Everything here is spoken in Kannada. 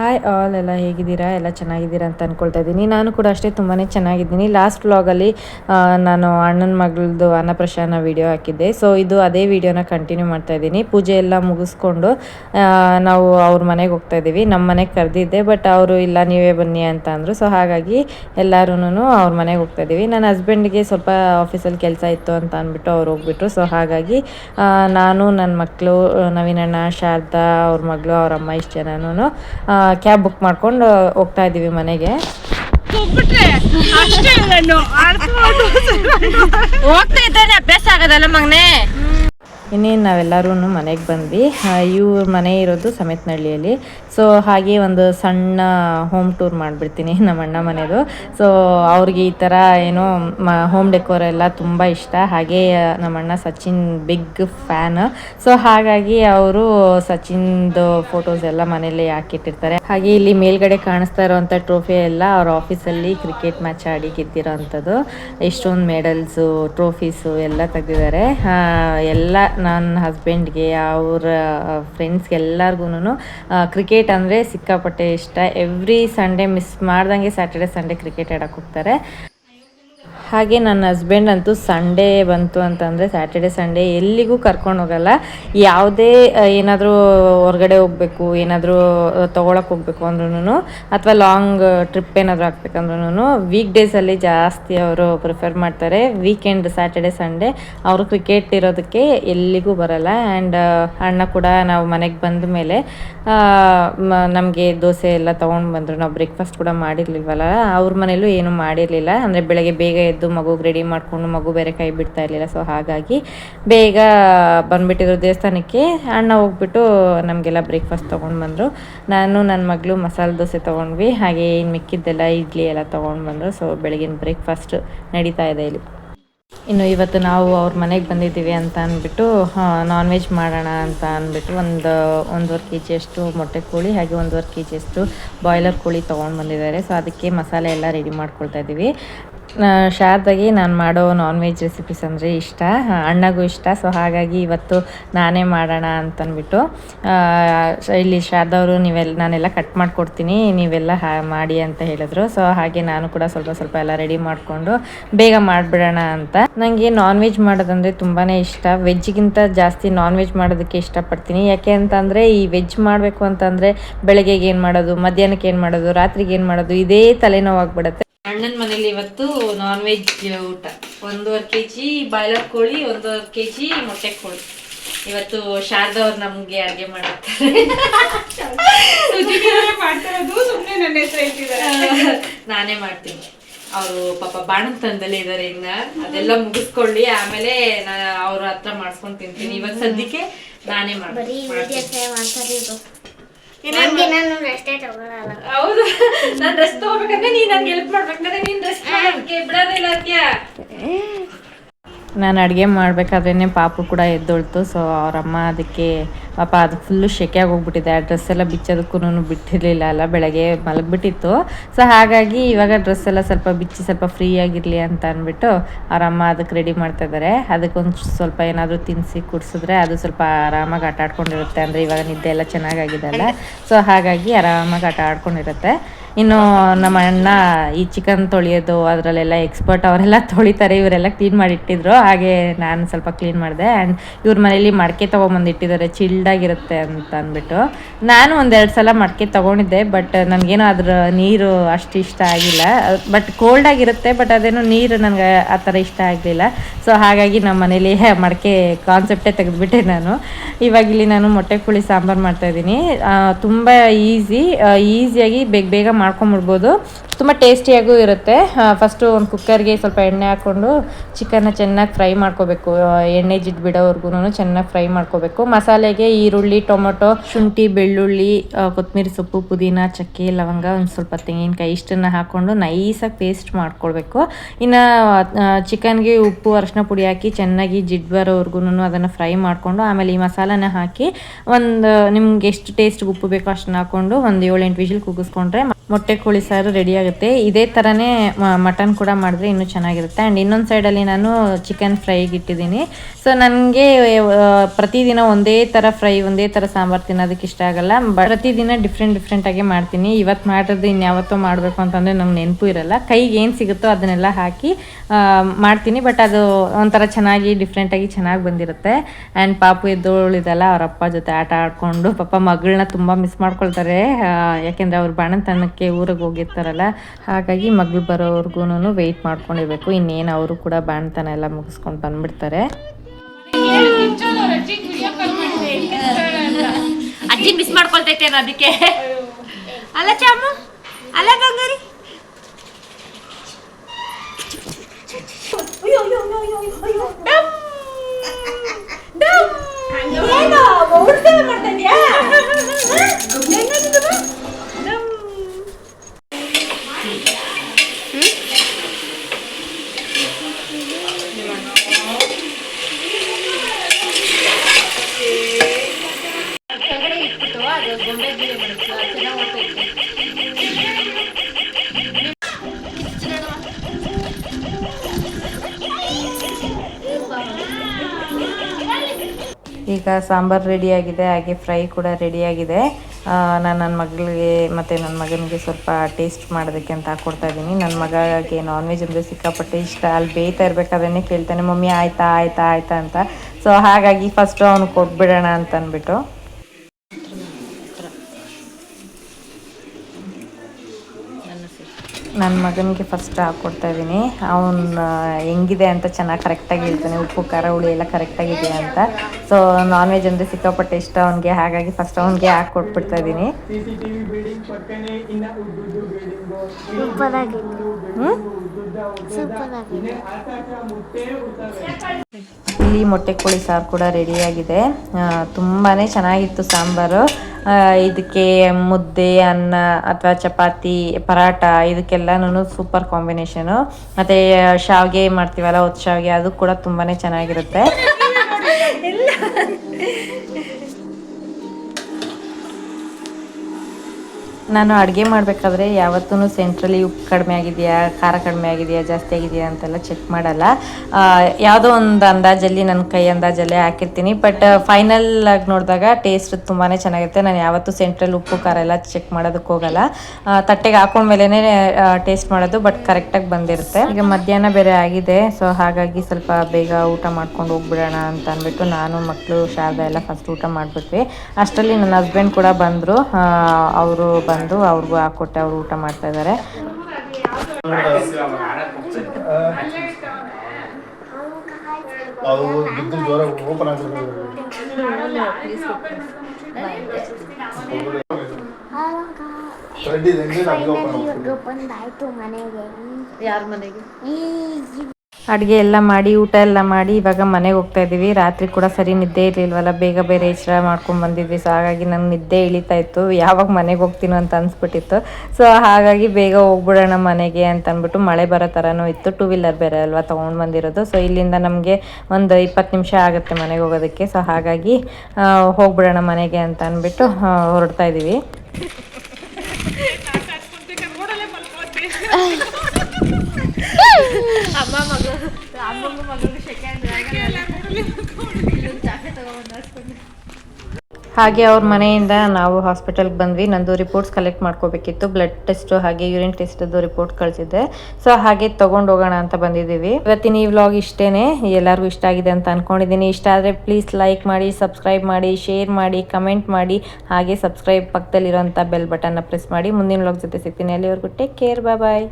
ಹಾಯ್ ಆಲ್ ಎಲ್ಲ ಹೇಗಿದ್ದೀರಾ? ಎಲ್ಲ ಚೆನ್ನಾಗಿದ್ದೀರಾ ಅಂತ ಅಂದ್ಕೊಳ್ತಾ ಇದ್ದೀನಿ. ನಾನು ಕೂಡ ಅಷ್ಟೇ ತುಂಬಾ ಚೆನ್ನಾಗಿದ್ದೀನಿ. ಲಾಸ್ಟ್ ವ್ಲಾಗಲ್ಲಿ ನಾನು ಅಣ್ಣನ ಮಗಳದ್ದು ಅನ್ನಪ್ರಶಾನ ವೀಡಿಯೋ ಹಾಕಿದ್ದೆ. ಸೊ ಇದು ಅದೇ ವೀಡಿಯೋನ ಕಂಟಿನ್ಯೂ ಮಾಡ್ತಾ ಇದ್ದೀನಿ. ಪೂಜೆ ಎಲ್ಲ ಮುಗಿಸ್ಕೊಂಡು ನಾವು ಅವ್ರ ಮನೆಗೆ ಹೋಗ್ತಾ ಇದ್ದೀವಿ. ನಮ್ಮ ಮನೆಗೆ ಕರೆದಿದ್ದೆ ಬಟ್ ಅವರು, ಇಲ್ಲ, ನೀವೇ ಬನ್ನಿ ಅಂತ ಅಂದರು. ಸೊ ಹಾಗಾಗಿ ಎಲ್ಲರೂ ಅವ್ರ ಮನೆಗೆ ಹೋಗ್ತಾ ಇದ್ದೀವಿ. ನನ್ನ ಹಸ್ಬೆಂಡ್ಗೆ ಸ್ವಲ್ಪ ಆಫೀಸಲ್ಲಿ ಕೆಲಸ ಇತ್ತು ಅಂತ ಅಂದ್ಬಿಟ್ಟು ಅವ್ರು ಹೋಗ್ಬಿಟ್ರು. ಸೊ ಹಾಗಾಗಿ ನಾನು ನನ್ನ ಮಕ್ಕಳು ನವೀನಣ್ಣ, ಶಾರದಾ, ಅವ್ರ ಮಗಳು, ಅವ್ರ ಅಮ್ಮ ಇಷ್ಟು ಜನನೂ ಕ್ಯಾಬ್ ಬುಕ್ ಮಾಡ್ಕೊಂಡು ಹೋಗ್ತಾ ಇದ್ದೀವಿ ಮನೆಗೆ. ಹೋಗ್ತಾ ಇದ್ದಾನೆ ಅಭ್ಯಾಸ ಆಗೋದಲ್ಲ ಮಗನೇ? ಇನ್ನೇನು ನಾವೆಲ್ಲರೂ ಮನೆಗೆ ಬಂದ್ವಿ. ಇವ್ರ ಮನೆ ಇರೋದು ಸಮೇತನಹಳ್ಳಿಯಲ್ಲಿ ಸೊ ಹಾಗೆ ಒಂದು ಸಣ್ಣ ಹೋಮ್ ಟೂರ್ ಮಾಡಿಬಿಡ್ತೀನಿ ನಮ್ಮ ಅಣ್ಣ ಮನೆದು. ಸೊ ಅವ್ರಿಗೆ ಈ ಥರ ಏನೋ ಮ ಹೋಮ್ ಡೆಕೋರ್ ಎಲ್ಲ ತುಂಬ ಇಷ್ಟ. ಹಾಗೆ ನಮ್ಮ ಅಣ್ಣ ಸಚಿನ್ ಬಿಗ್ ಫ್ಯಾನ್ ಸೊ ಹಾಗಾಗಿ ಅವರು ಸಚಿನ್ದು ಫೋಟೋಸ್ ಎಲ್ಲ ಮನೇಲಿ ಹಾಕಿಟ್ಟಿರ್ತಾರೆ. ಹಾಗೆ ಇಲ್ಲಿ ಮೇಲ್ಗಡೆ ಕಾಣಿಸ್ತಾ ಇರೋವಂಥ ಟ್ರೋಫಿ ಎಲ್ಲ ಅವ್ರ ಆಫೀಸಲ್ಲಿ ಕ್ರಿಕೆಟ್ ಮ್ಯಾಚ್ ಆಡಿ ಗೆದ್ದಿರೋ ಅಂಥದ್ದು ಎಷ್ಟೊಂದು ಮೆಡಲ್ಸು ಟ್ರೋಫೀಸು ಎಲ್ಲ ತೆಗೆದಿದ್ದಾರೆ. ಎಲ್ಲ ನನ್ನ ಹಸ್ಬೆಂಡ್ಗೆ ಅವ್ರ ಫ್ರೆಂಡ್ಸ್ಗೆ ಎಲ್ಲರಿಗೂ ಕ್ರಿಕೆಟ್ ಅಂದರೆ ಸಿಕ್ಕಾಪಟ್ಟೆ ಇಷ್ಟ. ಎವ್ರಿ ಸಂಡೇ ಮಿಸ್ ಮಾಡ್ದಂಗೆ ಸ್ಯಾಟರ್ಡೆ ಸಂಡೇ ಕ್ರಿಕೆಟ್ ಆಡೋಕೆ ಹೋಗ್ತಾರೆ. ಹಾಗೆ ನನ್ನ ಹಸ್ಬೆಂಡ್ ಅಂತೂ ಸಂಡೇ ಬಂತು ಅಂತಂದರೆ ಸ್ಯಾಟರ್ಡೆ ಸಂಡೇ ಎಲ್ಲಿಗೂ ಕರ್ಕೊಂಡು ಹೋಗಲ್ಲ. ಯಾವುದೇ ಏನಾದರೂ ಹೊರಗಡೆ ಹೋಗಬೇಕು, ಏನಾದರೂ ತೊಗೊಳಕ್ಕೆ ಹೋಗಬೇಕು ಅಂದ್ರೂ ಅಥವಾ ಲಾಂಗ್ ಟ್ರಿಪ್ ಏನಾದರೂ ಹಾಕ್ಬೇಕಂದ್ರೂ ವೀಕ್ ಡೇಸಲ್ಲಿ ಜಾಸ್ತಿ ಅವರು ಪ್ರಿಫರ್ ಮಾಡ್ತಾರೆ. ವೀಕೆಂಡ್ ಸ್ಯಾಟರ್ಡೆ ಸಂಡೇ ಅವರು ಕ್ರಿಕೆಟ್ ಇರೋದಕ್ಕೆ ಎಲ್ಲಿಗೂ ಬರಲ್ಲ. ಆ್ಯಂಡ್ ಅಣ್ಣ ಕೂಡ ನಾವು ಮನೆಗೆ ಬಂದ ಮೇಲೆ ನಮಗೆ ದೋಸೆ ಎಲ್ಲ ತೊಗೊಂಡು ಬಂದರು. ನಾವು ಬ್ರೇಕ್ಫಾಸ್ಟ್ ಕೂಡ ಮಾಡಿರಲಿಲ್ವಲ್ಲ, ಅವ್ರ ಮನೇಲೂ ಏನೂ ಮಾಡಿರಲಿಲ್ಲ. ಅಂದರೆ ಬೆಳಗ್ಗೆ ಬೇಗ ಎದ್ದು ಮಗುಗೆ ರೆಡಿ ಮಾಡಿಕೊಂಡು ಮಗು ಬೇರೆ ಕೈ ಬಿಡ್ತಾ ಇರಲಿಲ್ಲ. ಸೊ ಹಾಗಾಗಿ ಬೇಗ ಬಂದುಬಿಟ್ಟಿದ್ರು ದೇವಸ್ಥಾನಕ್ಕೆ. ಅಣ್ಣ ಹೋಗ್ಬಿಟ್ಟು ನಮಗೆಲ್ಲ ಬ್ರೇಕ್ಫಾಸ್ಟ್ ತೊಗೊಂಡು ಬಂದರು. ನಾನು ನನ್ನ ಮಗಳು ಮಸಾಲೆ ದೋಸೆ ತೊಗೊಂಡ್ವಿ. ಹಾಗೆ ಇನ್ನು ಮಿಕ್ಕಿದ್ದೆಲ್ಲ ಇಡ್ಲಿ ಎಲ್ಲ ತೊಗೊಂಡು ಬಂದರು. ಸೊ ಬೆಳಗಿನ ಬ್ರೇಕ್ಫಾಸ್ಟ್ ನಡೀತಾ ಇದೆ ಇಲ್ಲಿ. ಇನ್ನು ಇವತ್ತು ನಾವು ಅವ್ರ ಮನೆಗೆ ಬಂದಿದ್ದೀವಿ ಅಂತ ಅಂದ್ಬಿಟ್ಟು ನಾನ್ ವೆಜ್ ಮಾಡೋಣ ಅಂತ ಅಂದ್ಬಿಟ್ಟು ಒಂದು, ಒಂದೂವರೆ ಕೆ ಜಿಯಷ್ಟು ಮೊಟ್ಟೆ ಕೋಳಿ, ಹಾಗೆ ಒಂದೂವರೆ ಕೆ ಜಿಯಷ್ಟು ಬಾಯ್ಲರ್ ಕೋಳಿ ತೊಗೊಂಡು ಬಂದಿದ್ದಾರೆ. ಸೊ ಅದಕ್ಕೆ ಮಸಾಲೆ ಎಲ್ಲ ರೆಡಿ ಮಾಡ್ಕೊಳ್ತಾ ಇದ್ದೀವಿ. ಶಾರದಾಗೆ ನಾನು ಮಾಡೋ ನಾನ್ ವೆಜ್ ರೆಸಿಪೀಸ್ ಅಂದರೆ ಇಷ್ಟ. ಅಣ್ಣಗೂ ಇಷ್ಟ. ಸೊ ಹಾಗಾಗಿ ಇವತ್ತು ನಾನೇ ಮಾಡೋಣ ಶ- ಇಲ್ಲಿ ಶಾರದವರು ನೀವೆಲ್ಲ ನಾನೆಲ್ಲ ಕಟ್ ಮಾಡಿಕೊಡ್ತೀನಿ, ನೀವೆಲ್ಲ ಹಾ, ಮಾಡಿ ಅಂತ ಹೇಳಿದ್ರು. ಸೊ ಹಾಗೆ ನಾನು ಕೂಡ ಸ್ವಲ್ಪ ಸ್ವಲ್ಪ ಎಲ್ಲ ರೆಡಿ ಮಾಡಿಕೊಂಡು ಬೇಗ ಮಾಡಿಬಿಡೋಣ ಅಂತ. ನನಗೆ ನಾನ್ ವೆಜ್ ಮಾಡೋದಂದರೆ ತುಂಬಾ ಇಷ್ಟ. ವೆಜ್ಗಿಂತ ಜಾಸ್ತಿ ನಾನ್ ವೆಜ್ ಮಾಡೋದಕ್ಕೆ ಇಷ್ಟಪಡ್ತೀನಿ. ಯಾಕೆ ಅಂತಂದರೆ, ಈ ವೆಜ್ ಮಾಡಬೇಕು ಅಂತಂದರೆ ಬೆಳಗ್ಗೆಗೆ ಏನು ಮಾಡೋದು ಮಧ್ಯಾಹ್ನಕ್ಕೆ ಏನು ಮಾಡೋದು, ರಾತ್ರಿಗೆ ಏನು ಮಾಡೋದು, ಇದೇ ತಲೆನೋವಾಗ್ಬಿಡುತ್ತೆ. ಅಣ್ಣನ ಮನೇಲಿ ಇವತ್ತು ನಾನ್ ವೆಜ್ ಊಟ. ಒಂದೂವರೆ ಕೆ ಜಿ ಬಾಯ್ಲರ್ ಕೋಳಿ ಒಂದೂವರೆ ಕೆ ಜಿ ಮೊಟ್ಟೆ ಕೋಳಿ. ಇವತ್ತು ಶಾರದಾ ಅವ್ರು ನಮ್ಗೆ ಅಡುಗೆ ಹೇಳ್ತಿದ್ದಾರೆ. ನಾನೇ ಮಾಡ್ತೀನಿ. ಅವರು ಪಾಪ ಬಾಣಂತನದಲ್ಲಿ ಇದ್ದಾರೆ ಇನ್ನ. ಅದೆಲ್ಲ ಮುಗಿಸ್ಕೊಳ್ಳಿ. ಆಮೇಲೆ ನಾನು ಅವ್ರ ಹತ್ರ ಮಾಡ್ಸ್ಕೊಂಡ್ ತಿಂತೀನಿ. ಇವತ್ತು ಸದ್ಯಕ್ಕೆ ನಾನೇ ಬರೀ ಮಾಡ್ತೀನಿ. ಹೌದು. ನಾನು ರೆಸ್ಟ್ ತಗೋಬೇಕಂದ್ರೆ ನೀನ್ ನನ್ಗೆ ಹೆಲ್ಪ್ ಮಾಡ್ಬೇಕಂದ್ರೆ ನೀನ್ ರೆಸ್ಟ್ ಮಾಡೋದಕ್ಕೆ ಬಿಡೋದಿಲ್ಲ ಅದಕ್ಕೆ ನಾನು ಅಡುಗೆ ಮಾಡಬೇಕಾದ್ರೇ ಪಾಪು ಕೂಡ ಎದ್ದೊಳ್ತು ಸೊ ಅವರಮ್ಮ ಅದಕ್ಕೆ, ಪಾಪ ಅದು ಫುಲ್ಲು ಶೆಕೆಯಾಗಿ ಹೋಗ್ಬಿಟ್ಟಿದೆ. ಆ ಡ್ರೆಸ್ ಎಲ್ಲ ಬಿಚ್ಚೋದಕ್ಕೂ ಬಿಟ್ಟಿರಲಿಲ್ಲ ಅಲ್ಲ, ಬೆಳಗ್ಗೆ ಮಲಗಿಬಿಟ್ಟಿತ್ತು. ಸೊ ಹಾಗಾಗಿ ಇವಾಗ ಡ್ರೆಸ್ ಎಲ್ಲ ಸ್ವಲ್ಪ ಬಿಚ್ಚಿ ಸ್ವಲ್ಪ ಫ್ರೀ ಆಗಿರಲಿ ಅಂತ ಅಂದ್ಬಿಟ್ಟು ಅವರಮ್ಮ ಅದಕ್ಕೆ ರೆಡಿ ಮಾಡ್ತಾ ಇದ್ದಾರೆ ಅದಕ್ಕೊಂದು ಸ್ವಲ್ಪ ಏನಾದರೂ ತಿನ್ನಿಸಿ ಕುಡಿಸಿದ್ರೆ ಅದು ಸ್ವಲ್ಪ ಆರಾಮಾಗಿ ಆಟ ಆಡ್ಕೊಂಡಿರುತ್ತೆ. ಅಂದರೆ ಇವಾಗ ನಿದ್ದೆ ಎಲ್ಲ ಚೆನ್ನಾಗಾಗಿದೆಲ್ಲ ಸೊ ಹಾಗಾಗಿ ಆರಾಮಾಗಿ ಆಟ ಆಡ್ಕೊಂಡಿರುತ್ತೆ. ಇನ್ನು ನಮ್ಮ ಅಣ್ಣ ಈ ಚಿಕನ್ ತೊಳೆಯೋದು, ಅದರಲ್ಲೆಲ್ಲ ಎಕ್ಸ್ಪರ್ಟ್ ಅವರೆಲ್ಲ ತೊಳಿತಾರೆ, ಇವರೆಲ್ಲ ಕ್ಲೀನ್ ಮಾಡಿ ಇಟ್ಟಿದ್ರು ಹಾಗೆ ನಾನು ಸ್ವಲ್ಪ ಕ್ಲೀನ್ ಮಾಡಿದೆ. ಆ್ಯಂಡ್ ಇವ್ರ ಮನೇಲಿ ಮಡಕೆ ತೊಗೊಂಬಂದು ಇಟ್ಟಿದ್ದಾರೆ ಚಿಲ್ಡಾಗಿರುತ್ತೆ ಅಂತ ಅಂದ್ಬಿಟ್ಟು. ನಾನು ಒಂದೆರಡು ಸಲ ಮಡಕೆ ತೊಗೊಂಡಿದ್ದೆ ಬಟ್ ನನಗೇನೋ ಅದ್ರ ನೀರು ಅಷ್ಟು ಇಷ್ಟ ಆಗಿಲ್ಲ. ಬಟ್ ಕೋಲ್ಡ್ ಆಗಿರುತ್ತೆ ಬಟ್ ಅದೇನೋ ನೀರು ನನಗೆ ಆ ಥರ ಇಷ್ಟ ಆಗಲಿಲ್ಲ. ಸೊ ಹಾಗಾಗಿ ನಮ್ಮ ಮನೇಲಿ ಮಡಕೆ ಕಾನ್ಸೆಪ್ಟೇ ತೆಗೆದುಬಿಟ್ಟೆ ನಾನು. ಇವಾಗ ಇಲ್ಲಿ ನಾನು ಮೊಟ್ಟೆ ಕುಳಿ ಸಾಂಬಾರು ಮಾಡ್ತಾಯಿದ್ದೀನಿ ತುಂಬ ಈಸಿ ಈಸಿಯಾಗಿ ಬೇಗ ಬೇಗ ಮಾಡ್ಕೊಂಬಿಡ್ಬೋದು. ತುಂಬ ಟೇಸ್ಟಿಯಾಗೂ ಇರುತ್ತೆ. ಫಸ್ಟು ಒಂದು ಕುಕ್ಕರ್ಗೆ ಸ್ವಲ್ಪ ಎಣ್ಣೆ ಹಾಕ್ಕೊಂಡು ಚಿಕನ್ನ ಚೆನ್ನಾಗಿ ಫ್ರೈ ಮಾಡ್ಕೋಬೇಕು. ಎಣ್ಣೆ ಜಿಡ್ ಬಿಡೋವರೆಗೂ ಚೆನ್ನಾಗಿ ಫ್ರೈ ಮಾಡ್ಕೋಬೇಕು. ಮಸಾಲೆಗೆ ಈರುಳ್ಳಿ, ಟೊಮೊಟೊ, ಶುಂಠಿ, ಬೆಳ್ಳುಳ್ಳಿ ಕೊತ್ತಂಬರಿ ಸೊಪ್ಪು, ಪುದೀನ, ಚಕ್ಕೆ, ಲವಂಗ ಒಂದು ಸ್ವಲ್ಪ ತೆಂಗಿನಕಾಯಿ ಇಷ್ಟನ್ನು ಹಾಕ್ಕೊಂಡು ನೈಸಾಗಿ ಪೇಸ್ಟ್ ಮಾಡ್ಕೊಳ್ಬೇಕು. ಇನ್ನು ಚಿಕನ್ಗೆ ಉಪ್ಪು ಅರಶಿನ ಪುಡಿ ಹಾಕಿ ಚೆನ್ನಾಗಿ ಜಿಡ್ ಬರೋವರೆಗೂ ಅದನ್ನು ಫ್ರೈ ಮಾಡಿಕೊಂಡು ಆಮೇಲೆ ಈ ಮಸಾಲಾನ ಹಾಕಿ ಒಂದು, ನಿಮ್ಗೆ ಎಷ್ಟು ಟೇಸ್ಟ್ಗೆ ಉಪ್ಪು ಬೇಕೋ ಅಷ್ಟನ್ನು ಹಾಕ್ಕೊಂಡು ಒಂದು ಏಳೆಂಟು ವಿಷಲ್ ಕೂಗಿಸ್ಕೊಂಡ್ರೆ ಮೊಟ್ಟೆ ಕೋಳಿ ಸಾರು ರೆಡಿ ಆಗುತ್ತೆ. ಇದೇ ಥರನೇ ಮಟನ್ ಕೂಡ ಮಾಡಿದ್ರೆ ಇನ್ನೂ ಚೆನ್ನಾಗಿರುತ್ತೆ. ಆ್ಯಂಡ್ ಇನ್ನೊಂದು ಸೈಡಲ್ಲಿ ನಾನು ಚಿಕನ್ ಫ್ರೈಗೆ ಇಟ್ಟಿದ್ದೀನಿ. ಸೊ ನನಗೆ ಪ್ರತಿದಿನ ಒಂದೇ ಥರ ಫ್ರೈ ಒಂದೇ ಥರ ಸಾಂಬಾರು ತಿನ್ನೋದಕ್ಕೆ ಇಷ್ಟ ಆಗಲ್ಲ. ಪ್ರತಿದಿನ ಡಿಫ್ರೆಂಟ್ ಡಿಫ್ರೆಂಟಾಗಿ ಮಾಡ್ತೀನಿ. ಇವತ್ತು ಮಾಡಿರೋದು ಇನ್ಯಾವತ್ತೋ ಮಾಡಬೇಕು ಅಂತಂದರೆ ನಂಗೆ ನೆನಪು ಇರಲ್ಲ. ಕೈಗೆ ಏನು ಸಿಗುತ್ತೋ ಅದನ್ನೆಲ್ಲ ಹಾಕಿ ಮಾಡ್ತೀನಿ. ಬಟ್ ಅದು ಒಂಥರ ಚೆನ್ನಾಗಿ ಡಿಫ್ರೆಂಟಾಗಿ ಚೆನ್ನಾಗಿ ಬಂದಿರುತ್ತೆ. ಆ್ಯಂಡ್ ಪಾಪು ಎದ್ದೋಳಿದಲ್ಲ ಅವರಪ್ಪ ಜೊತೆ ಆಟ ಆಡಿಕೊಂಡು, ಪಾಪ ಮಗಳನ್ನ ತುಂಬ ಮಿಸ್ ಮಾಡ್ಕೊಳ್ತಾರೆ. ಯಾಕೆಂದರೆ ಅವ್ರ ಬಾಣಂತನಕ್ಕೆ ಊರಿಗೆ ಹೋಗಿರ್ತಾರಲ್ಲ ಹಾಗಾಗಿ ಮಗಳು ಬರೋವರೆಗೂ ವೆಯ್ಟ್ ಮಾಡ್ಕೊಂಡಿರ್ಬೇಕು. ಇನ್ನೇನು ಅವರು ಕೂಡ ಬಾಣತನ ಎಲ್ಲ ಮುಗಿಸ್ಕೊಂಡು ಬಂದ್ಬಿಡ್ತಾರೆ. ಅಜ್ಜಿ ಮಿಸ್ ಮಾಡ್ಕೊಳ್ತೈತೆ ಅದಕ್ಕೆ. ಅಲ್ಲ ಚಾಮು ಅಲ್ಲ ಬಂಗಾರಿ ಈಗ ಸಾಂಬಾರು ರೆಡಿಯಾಗಿದೆ, ಹಾಗೆ ಫ್ರೈ ಕೂಡ ರೆಡಿಯಾಗಿದೆ. ನಾನು ನನ್ನ ಮಗಳಿಗೆ ಮತ್ತು ನನ್ನ ಮಗನಿಗೆ ಸ್ವಲ್ಪ ಟೇಸ್ಟ್ ಮಾಡೋದಕ್ಕೆ ಅಂತ ಹಾಕ್ಕೊಡ್ತಾ ಇದ್ದೀನಿ. ನನ್ನ ಮಗಗೆ ನಾನ್ ವೆಜ್ ಅಂದರೆ ಸಿಕ್ಕಾಪಟ್ಟೆ ಇಷ್ಟ. ಅಲ್ಲಿ ಬೇಯ್ತಾ ಇರಬೇಕಾದ್ರೆ ಕೇಳ್ತಾನೆ, ಮಮ್ಮಿ, ಆಯ್ತಾ ಆಯ್ತಾ ಆಯ್ತಾ ಅಂತ. ಸೊ ಹಾಗಾಗಿ ಫಸ್ಟು ಅವನು ಕೊಟ್ಬಿಡೋಣ ಅಂತ ನನ್ನ ಮಗನಿಗೆ ಫಸ್ಟ್ ಹಾಕ್ಕೊಡ್ತಾ ಇದ್ದೀನಿ. ಅವನು ಹೆಂಗಿದೆ ಅಂತ ಚೆನ್ನಾಗಿ ಕರೆಕ್ಟಾಗಿ ಹೇಳ್ತಾನೆ. ಉಪ್ಪು ಖಾರ ಹುಳಿ ಎಲ್ಲ ಕರೆಕ್ಟಾಗಿದೆ ಅಂತ. ಸೊ ನಾನ್ ವೆಜ್ ಅಂದರೆ ಸಿಕ್ಕಾಪಟ್ಟೆ ಇಷ್ಟ ಅವನಿಗೆ. ಹಾಗಾಗಿ ಫಸ್ಟ್ ಅವನಿಗೆ ಹಾಕ್ಕೊಟ್ಬಿಡ್ತಾ ಇದ್ದೀನಿ. ಹ್ಞೂ ಇಲ್ಲಿ ಮೊಟ್ಟೆ ಕೋಳಿ ಸಾರು ಕೂಡ ರೆಡಿಯಾಗಿದೆ ತುಂಬಾ ಚೆನ್ನಾಗಿತ್ತು ಸಾಂಬಾರು. ಇದಕ್ಕೆ ಮುದ್ದೆ, ಅನ್ನ ಅಥವಾ ಚಪಾತಿ ಪರಾಟ ಇದಕ್ಕೆಲ್ಲನೂ ಸೂಪರ್ ಕಾಂಬಿನೇಷನು ಮತ್ತು ಶಾವಿಗೆ ಮಾಡ್ತೀವಲ್ಲ ಒತ್ತು ಶಾವಿಗೆ, ಅದು ಕೂಡ ತುಂಬಾ ಚೆನ್ನಾಗಿರುತ್ತೆ. ನಾನು ಅಡುಗೆ ಮಾಡಬೇಕಾದ್ರೆ ಯಾವತ್ತೂ ಸೆಂಟ್ರಲ್ಲಿ ಉಪ್ಪು ಕಡಿಮೆ ಆಗಿದೆಯಾ, ಖಾರ ಕಡಿಮೆ ಆಗಿದೆಯಾ, ಜಾಸ್ತಿ ಆಗಿದೆಯಾ ಅಂತೆಲ್ಲ ಚೆಕ್ ಮಾಡಲ್ಲ. ಯಾವುದೋ ಒಂದು ಅಂದಾಜಲ್ಲಿ ನನ್ನ ಕೈ ಅಂದಾಜಲ್ಲೇ ಹಾಕಿರ್ತೀನಿ. ಬಟ್ ಫೈನಲ್ ಆಗಿ ನೋಡಿದಾಗ ಟೇಸ್ಟ್ ತುಂಬಾ ಚೆನ್ನಾಗಿರುತ್ತೆ. ನಾನು ಯಾವತ್ತೂ ಸೆಂಟ್ರಲ್ ಉಪ್ಪು, ಖಾರ ಎಲ್ಲ ಚೆಕ್ ಮಾಡೋದಕ್ಕೆ ಹೋಗಲ್ಲ. ತಟ್ಟೆಗೆ ಹಾಕೊಂಡ್ಮೇಲೆ ಟೇಸ್ಟ್ ಮಾಡೋದು ಬಟ್ ಕರೆಕ್ಟಾಗಿ ಬಂದಿರುತ್ತೆ. ಈಗ ಮಧ್ಯಾಹ್ನ ಬೇರೆ ಆಗಿದೆ. ಸೊ ಹಾಗಾಗಿ ಸ್ವಲ್ಪ ಬೇಗ ಊಟ ಮಾಡ್ಕೊಂಡು ಹೋಗ್ಬಿಡೋಣ ಅಂತ ಅಂದ್ಬಿಟ್ಟು ನಾನು ಮಕ್ಕಳು ಶಾರದಾ ಎಲ್ಲ ಫಸ್ಟ್ ಊಟ ಮಾಡಿಬಿಟ್ವಿ. ಅಷ್ಟರಲ್ಲಿ ನನ್ನ ಹಸ್ಬೆಂಡ್ ಕೂಡ ಬಂದರು. ಅವರು ಬಂದು ಅವ್ರಿಗೂ ಹಾಕೊಟ್ಟೆ ಅವರು ಊಟ ಮಾಡ್ತಾ ಇದ್ದಾರೆ. ಓಪನ್ ಮನೆಗೆ ಯಾರ ಮನೆಗೆ? ಅಡುಗೆ ಎಲ್ಲ ಮಾಡಿ, ಊಟ ಎಲ್ಲ ಮಾಡಿ ಇವಾಗ ಮನೆಗೆ ಹೋಗ್ತಾ ಇದ್ದೀವಿ ರಾತ್ರಿ ಕೂಡ ಸರಿ ನಿದ್ದೆ ಇರಲಿಲ್ವಲ್ಲ, ಬೇಗ ಬೇರೆ ಎಚ್ಚರ ಮಾಡ್ಕೊಂಡು ಬಂದಿದ್ವಿ. ಸೊ ಹಾಗಾಗಿ ನಂಗೆ ನಿದ್ದೆ ಇಳಿತಾ ಇತ್ತು. ಯಾವಾಗ ಮನೆಗೆ ಹೋಗ್ತೀನೋ ಅಂತ ಅನ್ಸ್ಬಿಟ್ಟಿತ್ತು. ಸೊ ಹಾಗಾಗಿ ಬೇಗ ಹೋಗ್ಬಿಡೋಣ ಮನೆಗೆ ಅಂತ ಅಂದ್ಬಿಟ್ಟು ಮಳೆ ಬರೋ ಥರನೂ ಇತ್ತು. ಟೂ ವೀಲರ್ ಬೇರೆ ಅಲ್ವಾ ತೊಗೊಂಡು ಬಂದಿರೋದು. ಸೊ ಇಲ್ಲಿಂದ ನಮಗೆ ಒಂದು ಇಪ್ಪತ್ತು ನಿಮಿಷ ಆಗುತ್ತೆ ಮನೆಗೆ ಹೋಗೋದಕ್ಕೆ. ಸೊ ಹಾಗಾಗಿ ಹೋಗ್ಬಿಡೋಣ ಮನೆಗೆ ಅಂತ ಅಂದ್ಬಿಟ್ಟು ಹೊರಡ್ತಾ ಇದ್ದೀವಿ ಹಾಗೆ ಅವ್ರ ಮನೆಯಿಂದ ನಾವು ಹಾಸ್ಪಿಟಲ್ಗೆ ಬಂದ್ವಿ. ನಂದು ರಿಪೋರ್ಟ್ಸ್ ಕಲೆಕ್ಟ್ ಮಾಡ್ಕೋಬೇಕಿತ್ತು. ಬ್ಲಡ್ ಟೆಸ್ಟು ಹಾಗೆ ಯೂರಿನ್ ಟೆಸ್ಟ್ದು ರಿಪೋರ್ಟ್ ಕಳಿಸಿದ್ದೆ. ಸೊ ಹಾಗೆ ತೊಗೊಂಡು ಹೋಗೋಣ ಅಂತ ಬಂದಿದ್ದೀವಿ. ಇವತ್ತಿನ ಈ ವ್ಲಾಗ್ ಇಷ್ಟೇನೆ. ಎಲ್ಲರಿಗೂ ಇಷ್ಟ ಆಗಿದೆ ಅಂತ ಅನ್ಕೊಂಡಿದ್ದೀನಿ. ಇಷ್ಟ ಆದರೆ ಪ್ಲೀಸ್ ಲೈಕ್ ಮಾಡಿ ಸಬ್ಸ್ಕ್ರೈಬ್ ಮಾಡಿ ಶೇರ್ ಮಾಡಿ ಕಮೆಂಟ್ ಮಾಡಿ. ಹಾಗೆ ಸಬ್ಸ್ಕ್ರೈಬ್ ಪಕ್ಕದಲ್ಲಿರೋಂಥ ಬೆಲ್ ಬಟನ್ನ ಪ್ರೆಸ್ ಮಾಡಿ. ಮುಂದಿನ ವ್ಲಾಗ್ ಜೊತೆ ಸಿಗ್ತೀನಿ. ಅಲ್ಲಿವರೆಗೂ ಟೇಕ್ ಕೇರ್ ಬಾಯ್